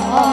아